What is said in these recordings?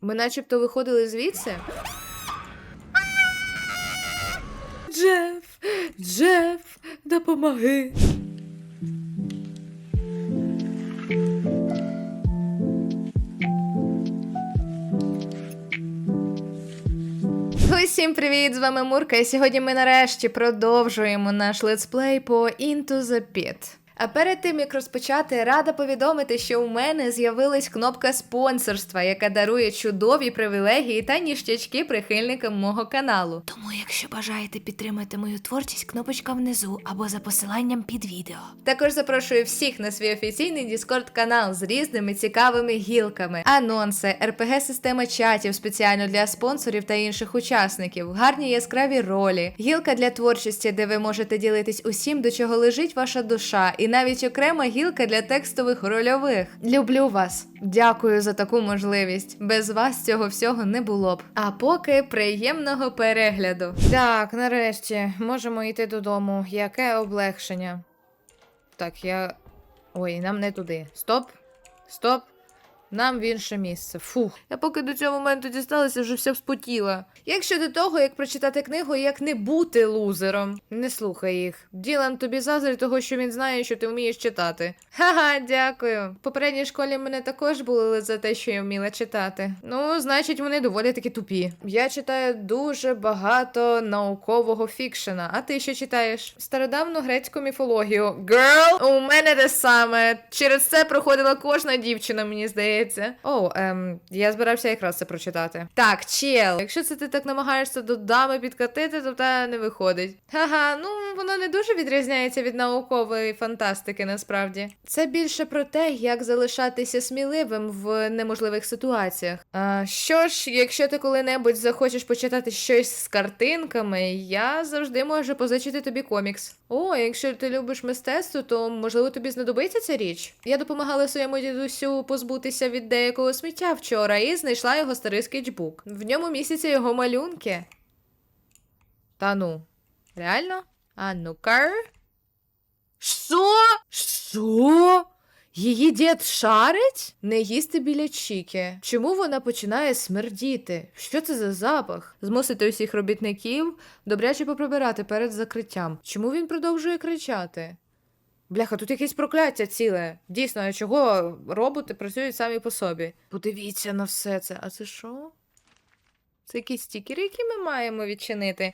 Ми начебто виходили звідси. Джеф, Джеф, допомоги. Усім привіт! З вами Мурка, і сьогодні ми нарешті продовжуємо наш летсплей по Into the Pit. А перед тим як розпочати, рада повідомити, що у мене з'явилась кнопка спонсорства, яка дарує чудові привілегії та ніштячки прихильникам мого каналу. Тому, якщо бажаєте підтримати мою творчість, кнопочка внизу або за посиланням під відео. Також запрошую всіх на свій офіційний Discord канал з різними цікавими гілками, анонси, РПГ система чатів спеціально для спонсорів та інших учасників, гарні яскраві ролі, гілка для творчості, де ви можете ділитись усім, до чого лежить ваша душа, і навіть окрема гілка для текстових рольових. Люблю вас. Дякую за таку можливість. Без вас цього всього не було б. А поки приємного перегляду. Так, нарешті можемо йти додому. Яке облегшення? Так, я. Ой, нам не туди. Стоп. Стоп. Нам в інше місце. Фух. Я поки до цього моменту дісталася, вже вся вспотіла. Як щодо того, як прочитати книгу, як не бути лузером. Не слухай їх. Ділан тобі заздрі того, що він знає, що ти вмієш читати. Ха-ха, дякую. В попередній школі мене також були за те, що я вміла читати. Ну, значить, вони доволі таки тупі. Я читаю дуже багато наукового фікшена. А ти що читаєш? Стародавну грецьку міфологію. Girl, у мене те саме. Через це проходила кожна дівчина, мені здається. О, ем, я збирався якраз це прочитати. Так, чел, якщо це ти так намагаєшся до дами підкатити, то в не виходить. Ха-ха, ну воно не дуже відрізняється від наукової фантастики, насправді. Це більше про те, як залишатися сміливим в неможливих ситуаціях. А, що ж, якщо ти коли-небудь захочеш почитати щось з картинками, я завжди можу позичити тобі комікс. О, якщо ти любиш мистецтво, то можливо тобі знадобиться ця річ. Я допомагала своєму дідусю позбутися від деякого сміття вчора і знайшла його старий скетчбук. В ньому місяця його малюнки. Та ну, реально? А ну-ка. Що? Що? Її дід шарить? Не їсти біля Чіки. Чому вона починає смердіти? Що це за запах? Змусити усіх робітників добряче поприбирати перед закриттям. Чому він продовжує кричати? Бляха, тут якесь прокляття ціле. Дійсно, а чого роботи працюють самі по собі? Подивіться на все це. А це що? Це якісь стікери, які ми маємо відчинити.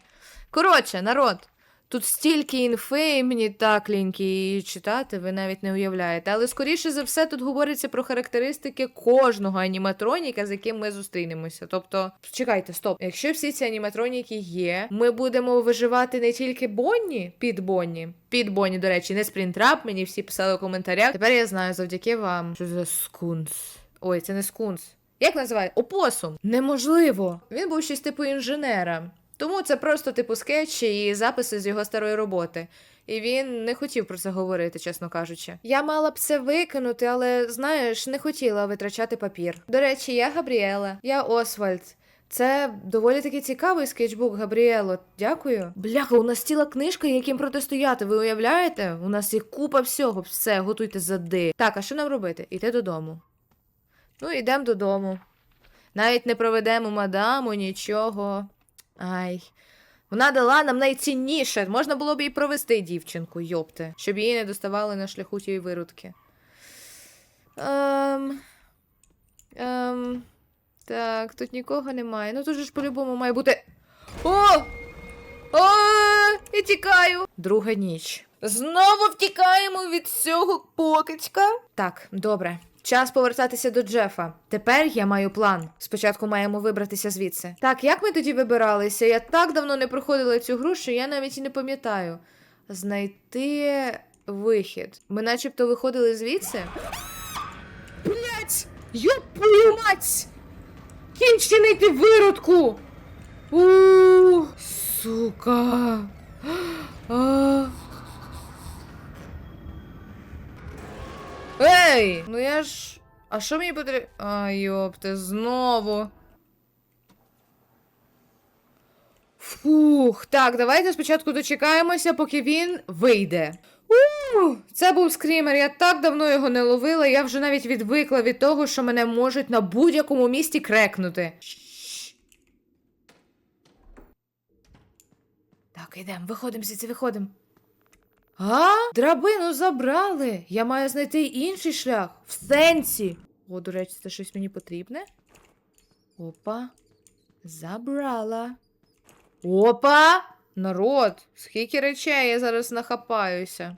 Коротше, народ. Тут стільки інфи, і мені так ліньки читати, ви навіть не уявляєте. Але скоріше за все тут говориться про характеристики кожного аніматроніка, з яким ми зустрінемося. Тобто, чекайте, стоп. Якщо всі ці аніматроніки є, ми будемо виживати не тільки Бонні під Бонні. Під Бонні, до речі, не спрінтрап, мені всі писали у коментарях. Тепер я знаю завдяки вам, що це скунс. Ой, це не скунс. Як називає? Опосум. Неможливо. Він був щось типу інженера. Тому це просто типу скетчі і записи з його старої роботи. І він не хотів про це говорити, чесно кажучи. Я мала б це викинути, але знаєш, не хотіла витрачати папір. До речі, я Габріела, я Освальд. Це доволі таки цікавий скетчбук, Габріело. Дякую. Бляха, у нас ціла книжка, яким протистояти. Ви уявляєте? У нас є купа всього. Все, готуйте зади. Так, а що нам робити? Іти додому. Ну, йдемо додому. Навіть не проведемо мадаму, нічого. Ай. Вона дала нам найцінніше. Можна було б їй провести дівчинку, йопте, щоб її не доставали на шляху тієї виродки. Ем... Ем... Так, тут нікого немає. Ну тут же ж по-любому має бути. О! О! Я тікаю! Друга ніч. Знову втікаємо від цього покидька. Так, добре. Час повертатися до Джефа. Тепер я маю план. Спочатку маємо вибратися звідси. Так, як ми тоді вибиралися? Я так давно не проходила цю гру, що я навіть і не пам'ятаю. Знайти вихід. Ми начебто виходили звідси. Блять! Йопую мать! Кінчений ти виродку! У, сука. А. Ей! Ну я ж. А що мені потрібно. А, йопте, знову. Фух, так, давайте спочатку дочекаємося, поки він вийде. Ух, Це був скрімер. Я так давно його не ловила, я вже навіть відвикла від того, що мене можуть на будь-якому місці крекнути. Так, йдемо, виходимо звідси, виходимо. А? Драбину забрали. Я маю знайти інший шлях. В сенсі. О, до речі, це щось мені потрібне. Опа. Забрала. Опа! Народ, скільки речей я зараз нахапаюся.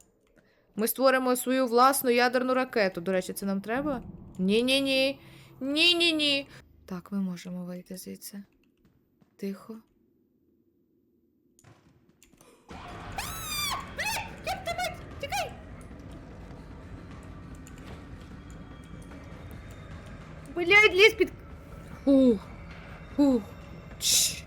Ми створимо свою власну ядерну ракету. До речі, це нам треба? Ні-ні-ні. Ні-ні-ні. Так, ми можемо вийти звідси. Тихо. Блядь, ліс під. Ух. Ух. Чш.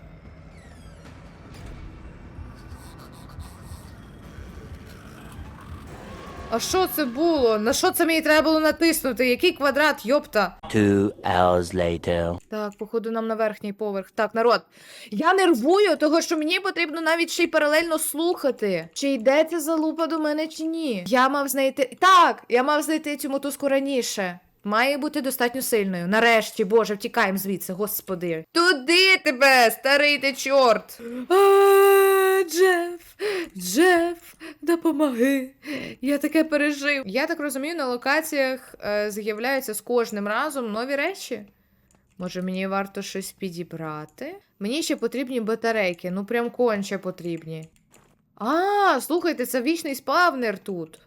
А що це було? На що це мені треба було натиснути? Який квадрат, йопта? Two hours later. Так, походу, нам на верхній поверх. Так, народ. Я нервую, того що мені потрібно навіть ще й паралельно слухати. Чи йде ця залупа до мене, чи ні? Я мав знайти. Так, я мав знайти цю мотузку раніше. Має бути достатньо сильною. Нарешті, боже, втікаємо звідси, господи. Туди тебе, старий ти чорт. А, Джеф, Джеф, допомоги. Я таке пережив. Я так розумію, на локаціях е, з'являються з кожним разом нові речі. Може, мені варто щось підібрати? Мені ще потрібні батарейки, ну прям конче потрібні. А, слухайте, це вічний спавнер тут.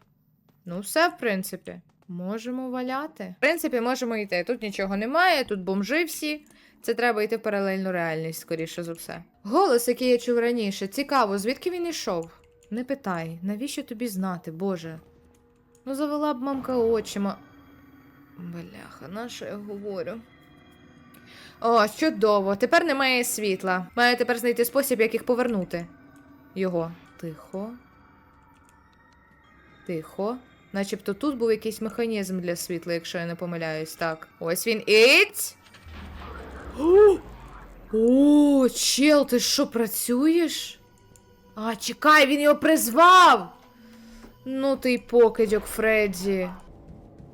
Ну, все, в принципі. Можемо валяти. В принципі, можемо йти. Тут нічого немає, тут бомжи всі. Це треба йти в паралельну реальність, скоріше за все. Голос, який я чув раніше, цікаво, звідки він йшов? Не питай, навіщо тобі знати, Боже? Ну, завела б мамка очима. Бляха, на що я говорю? О, чудово, тепер немає світла. Маю тепер знайти спосіб, як їх повернути. Його. Тихо. Тихо. Начебто тут був якийсь механізм для світла, якщо я не помиляюсь. Так. Ось він. Іць! О, чел, ти що, працюєш? А, чекай, він його призвав! Ну ти й покидьок, Фредді.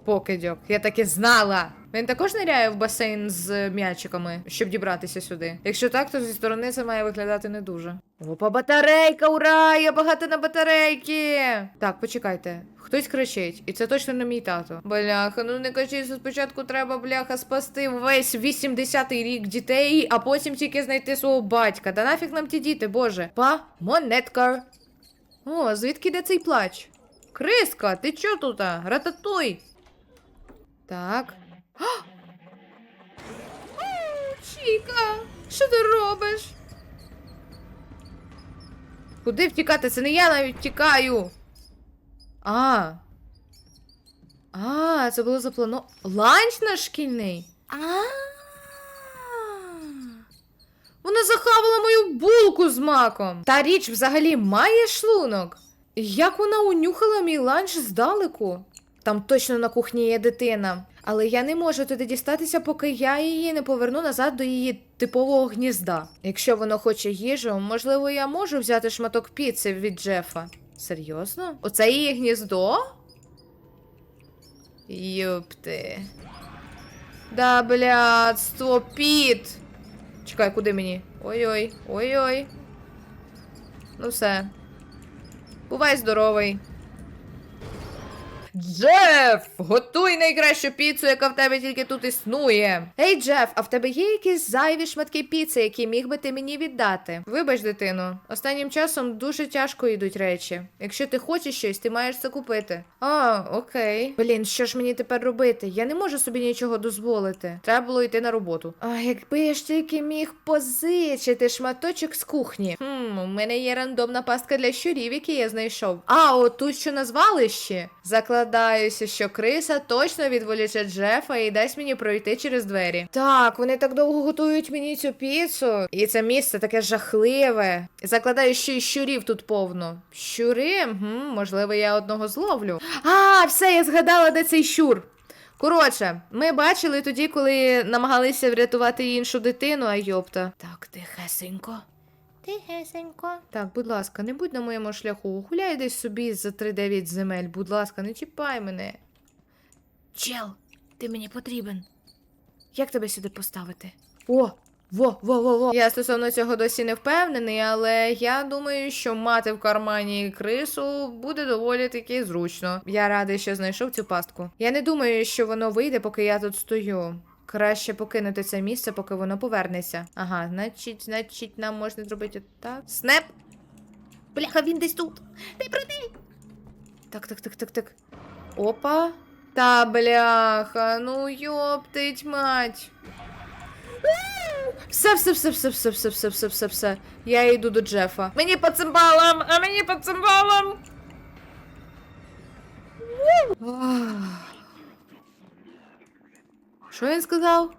Покидьок, я так і знала. Він також ниряє в басейн з м'ячиками, щоб дібратися сюди. Якщо так, то зі сторони це має виглядати не дуже. Опа, батарейка, ура! Я багата на батарейки! Так, почекайте. Хтось кричить, і це точно не мій тато. Бляха, ну не кажіть, що спочатку треба, бляха, спасти весь 80-й рік дітей, а потім тільки знайти свого батька. Да нафіг нам ті діти, боже. Па, монетка. О, звідки йде цей плач? Криска, ти чо тут? Рататуй. Так. Чіка, що ти робиш? Куди втікати? Це не я навіть втікаю. А. А, це було заплановано. Ланч наш шкільний? А. Вона захавала мою булку з маком. Та річ взагалі має шлунок. Як вона унюхала мій ланч здалеку? Там точно на кухні є дитина. Але я не можу туди дістатися, поки я її не поверну назад до її типового гнізда. Якщо воно хоче їжу, можливо, я можу взяти шматок піци від Джефа. Серйозно? Оце її гніздо? Юпти. Да, блядство, піт. Чекай, куди мені? Ой-ой, ой-ой. Ну все. Бувай здоровий. Джеф! Готуй найкращу піцу, яка в тебе тільки тут існує. Ей, Джеф, а в тебе є якісь зайві шматки піци, які міг би ти мені віддати? Вибач, дитино, останнім часом дуже тяжко йдуть речі. Якщо ти хочеш щось, ти маєш це купити. А, окей. Блін, що ж мені тепер робити? Я не можу собі нічого дозволити. Треба було йти на роботу. А якби я ж тільки міг позичити шматочок з кухні. Хм, у мене є рандомна пастка для щурів, які я знайшов. А, отут що на звалищі? Закладаюся, що криса точно відволіче Джефа і дасть мені пройти через двері. Так, вони так довго готують мені цю піцу. І це місце таке жахливе. Закладаю, що і щурів тут повно. Щури? Гм, можливо, я одного зловлю. А, все, я згадала, де цей щур. Коротше, ми бачили тоді, коли намагалися врятувати іншу дитину, а йопта. Так, тихесенько. Тихесенько. Так, будь ласка, не будь на моєму шляху. Гуляй десь собі за 3-9 земель. Будь ласка, не чіпай мене. Чел, ти мені потрібен. Як тебе сюди поставити? О! Во, во, во, во. Я стосовно цього досі не впевнений, але я думаю, що мати в кармані крису буде доволі таки зручно. Я радий, що знайшов цю пастку. Я не думаю, що воно вийде, поки я тут стою. Краще покинути це місце, поки воно повернеться. Ага, значить, значить, нам можна зробити так. Снеп! Бляха, він десь тут. Ти проти! Так, так, так, так, так. Опа. Та бляха, ну йоптить мать. Все, все, все, все, все, все, все, все, все, все. Я йду до Джефа. Мені по цимбалам, а мені по цимбалам. Що він сказав?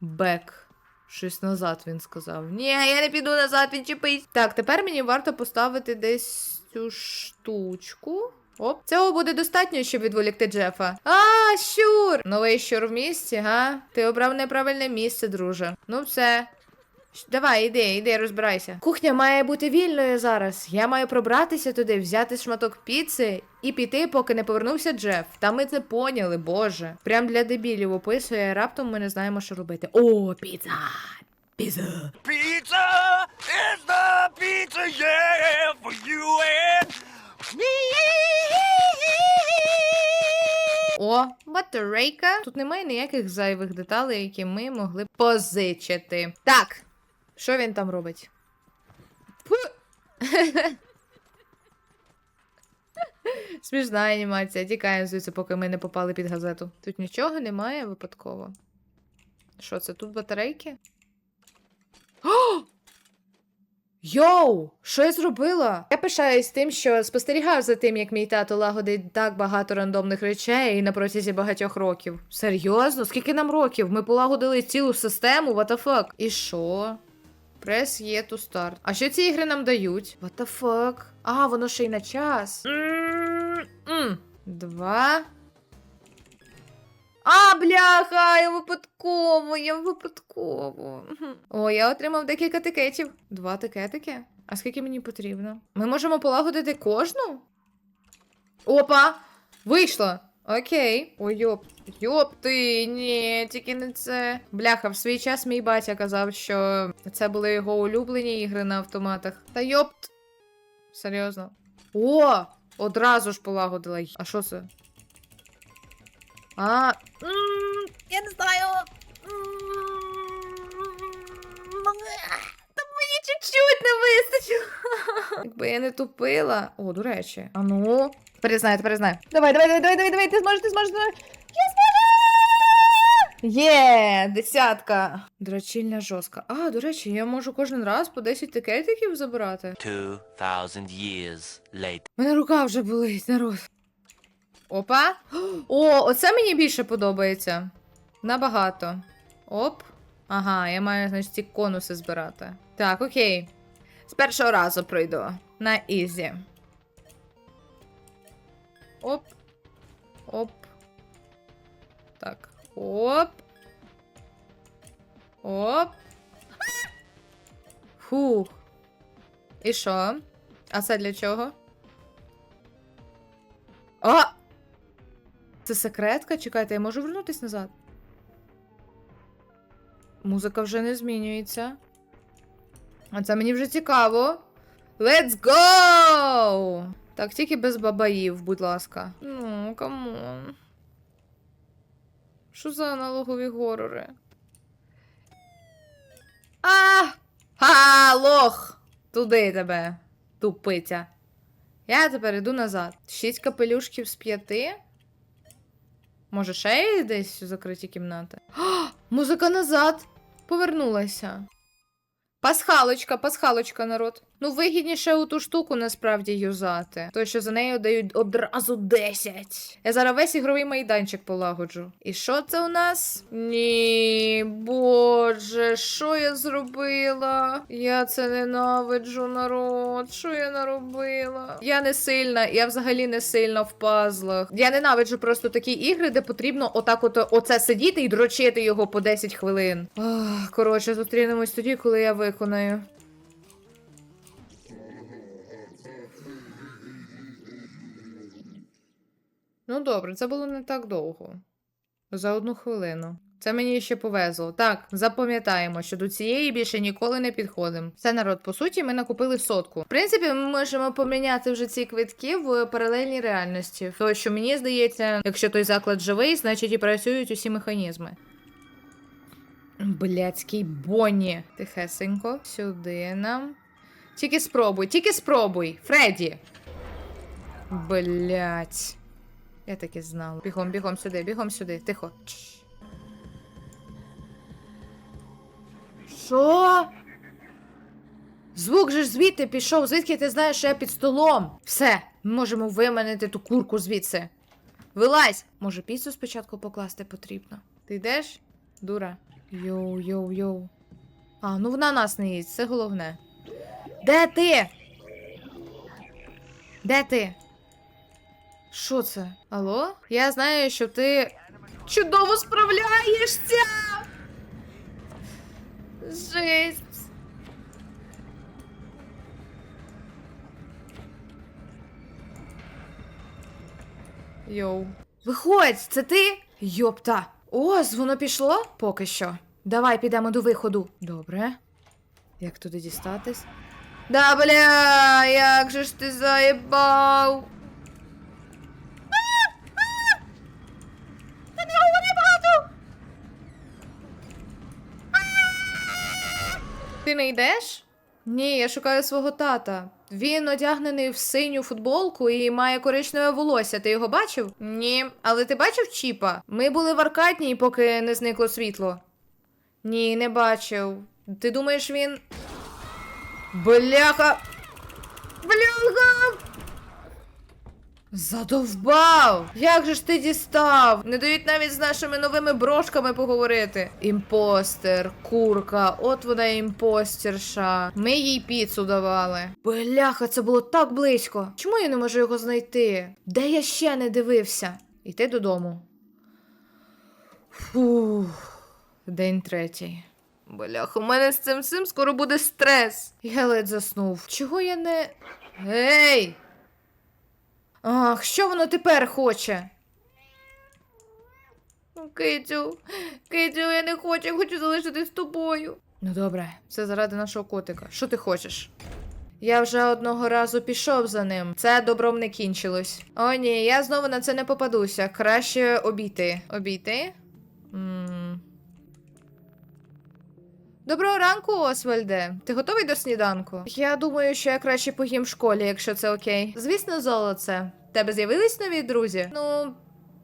Бек. Щось назад він сказав. Ні, я не піду назад, відчепись. Так, тепер мені варто поставити десь цю штучку. Оп, цього буде достатньо, щоб відволікти Джефа. А, щур! Новий щур в місті, га? Ти обрав неправильне місце, друже. Ну все. Давай, іди, іди, розбирайся. Кухня має бути вільною зараз. Я маю пробратися туди, взяти шматок піци і піти, поки не повернувся Джеф. Та ми це поняли, боже. Прям для дебілів описує, раптом ми не знаємо, що робити. О, піца! Піца! Pizza is the pizza, yeah, for you and. О, батарейка. Тут немає ніяких зайвих деталей, які ми могли позичити. Так, що він там робить? Смішна анімація. Тікаємо звідси, поки ми не попали під газету. Тут нічого немає випадково. Що це тут батарейки? О! Йоу! Що я зробила? Я пишаюсь тим, що спостерігав за тим, як мій тато лагодить так багато рандомних речей на протязі багатьох років. Серйозно? Скільки нам років? Ми полагодили цілу систему, what the fuck? І що? Прес є to start. А що ці ігри нам дають? What the fuck? А, воно ще й на час. Два. А, бляха, я випадково, я випадково. О, я отримав декілька тикетів. Два тикетики? А скільки мені потрібно? Ми можемо полагодити кожну? Опа! Вийшло! Окей. Ой, йоп. Йоп ти, ні, тільки не це. Бляха, в свій час мій батя казав, що це були його улюблені ігри на автоматах. Та йопт. Серйозно. О! Одразу ж полагодила. А що це? А. Я не знаю. Та мені чуть-чуть не вистачило. Якби я не тупила. О, до речі. А ну. Тепер я знаю, тепер я знаю. Давай, давай, давай, давай, давай, давай, ти зможеш, ти зможеш, давай. Я зможу! Є, десятка. Дрочильня жорстка. А, до речі, я можу кожен раз по 10 тикетиків забирати. Two thousand years later. Мене рука вже болить, народ. Опа. О, оце мені більше подобається. Набагато. Оп. Ага, я маю, значить, ці конуси збирати. Так, окей. З першого разу пройду. На ізі. Оп. Оп. Так. Оп. Оп. Фух. І що? А це для чого? О! Це секретка? Чекайте, я можу вернутись назад. Музика вже не змінюється. А це мені вже цікаво. Let's go! Так, тільки без бабаїв, будь ласка. Ну, камон. Що за аналогові горори? А! Ха, лох! Туди тебе, тупиця. Я тепер йду назад. Шість капелюшків з п'яти. Може, ще є десь закриті кімнати? О, музика назад! Повернулася. Пасхалочка, пасхалочка, народ. Ну, вигідніше у ту штуку насправді юзати. То, що за нею дають одразу 10. Я зараз весь ігровий майданчик полагоджу. І що це у нас? Ні, боже, що я зробила? Я це ненавиджу, народ. Що я наробила? Я не сильна, я взагалі не сильна в пазлах. Я ненавиджу просто такі ігри, де потрібно отак от оце сидіти і дрочити його по 10 хвилин. Ах, коротше, зустрінемось тоді, коли я виконаю. Ну добре, це було не так довго. За одну хвилину. Це мені ще повезло. Так, запам'ятаємо, що до цієї більше ніколи не підходимо. Це народ, по суті, ми накупили сотку. В принципі, ми можемо поміняти вже ці квитки в паралельній реальності. Тому що мені здається, якщо той заклад живий, значить і працюють усі механізми. Блядський Бонні. Тихесенько. Сюди нам. Тільки спробуй, тільки спробуй. Фредді. Блять. Я так і знала. Бігом, бігом сюди, бігом сюди. Тихо. Що? Звук же ж звідти пішов, звідки ти знаєш, що я під столом? Все, ми можемо виманити ту курку звідси. Вилазь! Може, піцу спочатку покласти потрібно. Ти йдеш? Дура. Йоу, йоу, йоу. А, ну вона нас не їсть, це головне. Де ти? Де ти? Що це? Алло? Я знаю, що ти чудово справляєшся. Жесть. Йоу. Виходь, це ти? Йопта. Ось, воно пішло? Поки що. Давай підемо до виходу. Добре. Як туди дістатись? Да бля, як же ж ти заєбав? Ти не йдеш? Ні, я шукаю свого тата. Він одягнений в синю футболку і має коричневе волосся. Ти його бачив? Ні. Але ти бачив Чіпа? Ми були в аркадній, поки не зникло світло. Ні, не бачив. Ти думаєш, він. Бляха! Бляха! Задовбав! Як же ж ти дістав? Не дають навіть з нашими новими брошками поговорити. Імпостер, курка, от вона імпостерша. Ми їй піцу давали. Бляха, це було так близько. Чому я не можу його знайти? Де я ще не дивився? Іти додому. Фух, день третій. Бляха, у мене з цим всім скоро буде стрес. Я ледь заснув. Чого я не. Гей! Ах, що воно тепер хоче? Китю, Китю, я не хочу, я хочу залишитись з тобою. Ну добре, це заради нашого котика. Що ти хочеш? Я вже одного разу пішов за ним. Це добром не кінчилось. О, ні, я знову на це не попадуся. Краще обійти. Обійти? Доброго ранку, Освальде. Ти готовий до сніданку? Я думаю, що я краще поїм в школі, якщо це окей. Звісно, золоце. Тебе з'явились нові друзі? Ну.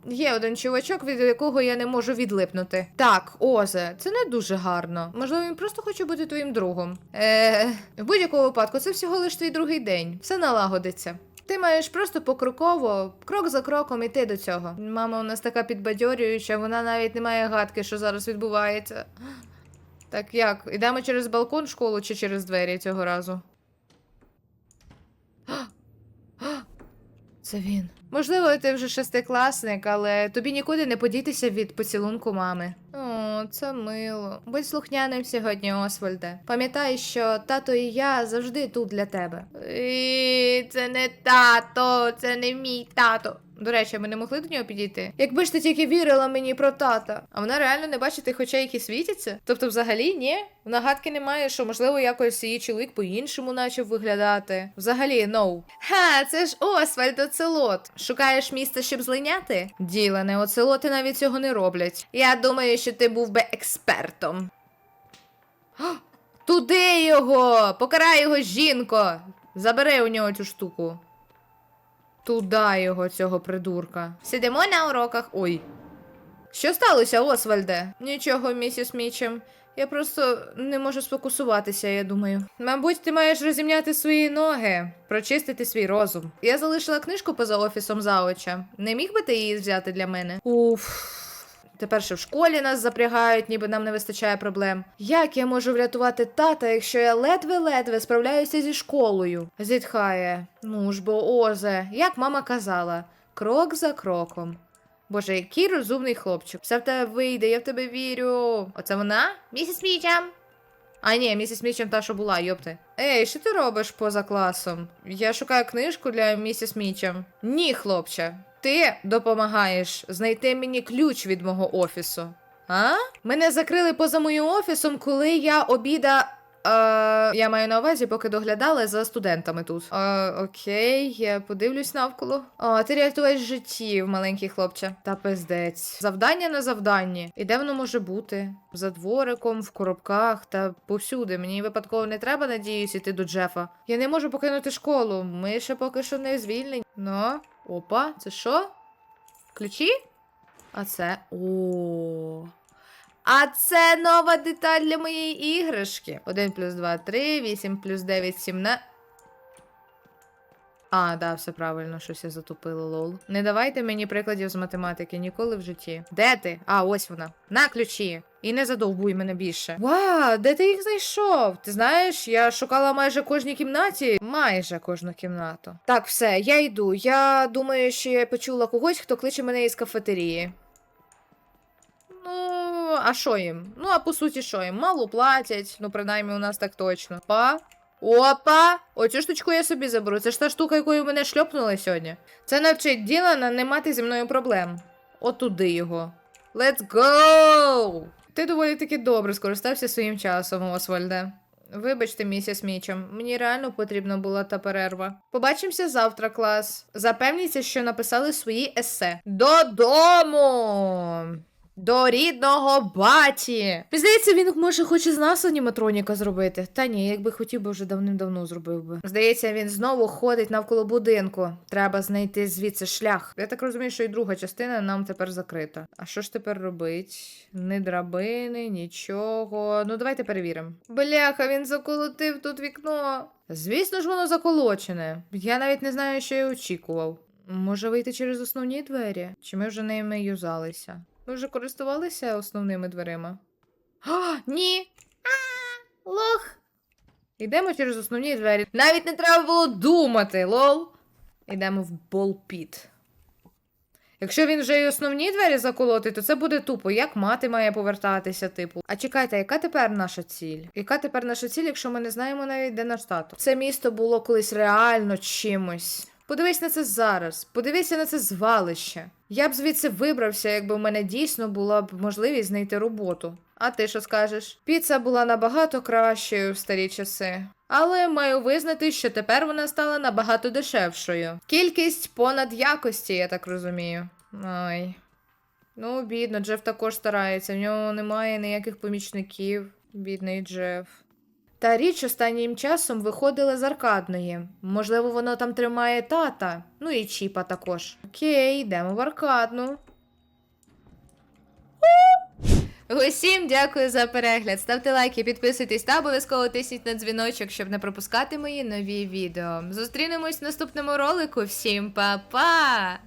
Є один чувачок, від якого я не можу відлипнути. Так, Озе, це не дуже гарно. Можливо, він просто хоче бути твоїм другом. Е, в будь-якому випадку, це всього лиш твій другий день. Все налагодиться. Ти маєш просто покроково, крок за кроком іти до цього. Мама у нас така підбадьорююча, вона навіть не має гадки, що зараз відбувається. Так як? Йдемо через балкон в школу чи через двері цього разу? Це він. Можливо, ти вже шестикласник, але тобі нікуди не подітися від поцілунку мами. О, це мило. Будь слухняним сьогодні, Освальде. Пам'ятай, що тато і я завжди тут для тебе. І це не тато, це не мій тато. До речі, ми не могли до нього підійти. Якби ж ти тільки вірила мені про тата. А вона реально не бачить тих очей, які світяться? Тобто, взагалі, ні? Вона гадки не має, що можливо якось її чоловік по-іншому начав виглядати. Взагалі, ноу. Ха, це ж Освальд Оцелот. Шукаєш місце, щоб злиняти? Ділане, оцелоти навіть цього не роблять. Я думаю, що ти був би експертом. О, Туди його! Покарай його, жінко! Забери у нього цю штуку. Туда його, цього придурка. Сидимо на уроках. Ой. Що сталося, Освальде? Нічого, місіс Мічем. Я просто не можу сфокусуватися, я думаю. Мабуть, ти маєш розімняти свої ноги, прочистити свій розум. Я залишила книжку поза офісом заоча. Не міг би ти її взяти для мене? Уф. Тепер ще в школі нас запрягають, ніби нам не вистачає проблем. Як я можу врятувати тата, якщо я ледве-ледве справляюся зі школою? Зітхає. Ну ж бо, Озе, як мама казала, крок за кроком. Боже, який розумний хлопчик. Все в тебе вийде, я в тебе вірю. Оце вона? Місіс Мічем. А ні, місіс Мічем та, що була, йопти. Ей, що ти робиш поза класом? Я шукаю книжку для місіс Мічем. Ні, хлопче. Ти допомагаєш знайти мені ключ від мого офісу. А? Мене закрили поза моїм офісом, коли я обіда. Е, я маю на увазі, поки доглядали за студентами тут. Е, окей, я подивлюсь навколо. О, ти рятуєш життів, маленький хлопче. Та пиздець. Завдання на завданні. І де воно може бути? За двориком, в коробках та повсюди. Мені випадково не треба, надіюсь, іти до Джефа. Я не можу покинути школу. Ми ще поки що не звільнені. Ну, опа, це що? Ключі? А це. О. А це нова деталь для моєї іграшки. 1 плюс 2, 3, 8 плюс 9, 17. А, да, все правильно, щось я затупила, лол. Не давайте мені прикладів з математики ніколи в житті. Де ти? А, ось вона. На ключі. І не задовбуй мене більше. Вау, де ти їх знайшов? Ти знаєш, я шукала майже кожній кімнаті. Майже кожну кімнату. Так, все, я йду. Я думаю, що я почула когось, хто кличе мене із кафетерії. Ну, а що їм? Ну, а по суті, що їм? Мало платять, ну, принаймні, у нас так точно. Па. Опа! Оцю штучку я собі заберу. Це ж та штука, якою мене шльопнули сьогодні. Це навчить Ділана не мати зі мною проблем. Отуди його. Let's go! Ти доволі таки добре скористався своїм часом, Освальде. Вибачте, місіс Мічем, мені реально потрібна була та перерва. Побачимося завтра, клас. Запевніться, що написали свої есе. Додому! До рідного баті. Здається, він може хоч із нас аніматроніка зробити. Та ні, якби хотів би вже давним-давно зробив би. Здається, він знову ходить навколо будинку. Треба знайти звідси шлях. Я так розумію, що і друга частина нам тепер закрита. А що ж тепер робить? Ні драбини, нічого. Ну, давайте перевіримо. Бляха, він заколотив тут вікно. Звісно ж, воно заколочене. Я навіть не знаю, що я очікував. Може вийти через основні двері? Чи ми вже ними юзалися? Ми вже користувалися основними дверима? А, ні! А, лох! Йдемо через основні двері. Навіть не треба було думати, лол. Йдемо в болпіт. Якщо він вже й основні двері заколотить, то це буде тупо. Як мати має повертатися, типу. А чекайте, яка тепер наша ціль? Яка тепер наша ціль, якщо ми не знаємо навіть, де наш тато? Це місто було колись реально чимось. Подивись на це зараз, подивися на це звалище. Я б звідси вибрався, якби в мене дійсно була б можливість знайти роботу. А ти що скажеш? Піца була набагато кращою в старі часи. Але маю визнати, що тепер вона стала набагато дешевшою. Кількість понад якості, я так розумію. Ай. Ну, бідно, Джеф також старається, в нього немає ніяких помічників. Бідний Джеф. Та річ останнім часом виходила з аркадної. Можливо, воно там тримає тата, ну і чіпа також. Окей, йдемо в аркадну. Усім дякую за перегляд. Ставте лайки, підписуйтесь та обов'язково тисніть на дзвіночок, щоб не пропускати мої нові відео. Зустрінемось в наступному ролику. Всім па-па!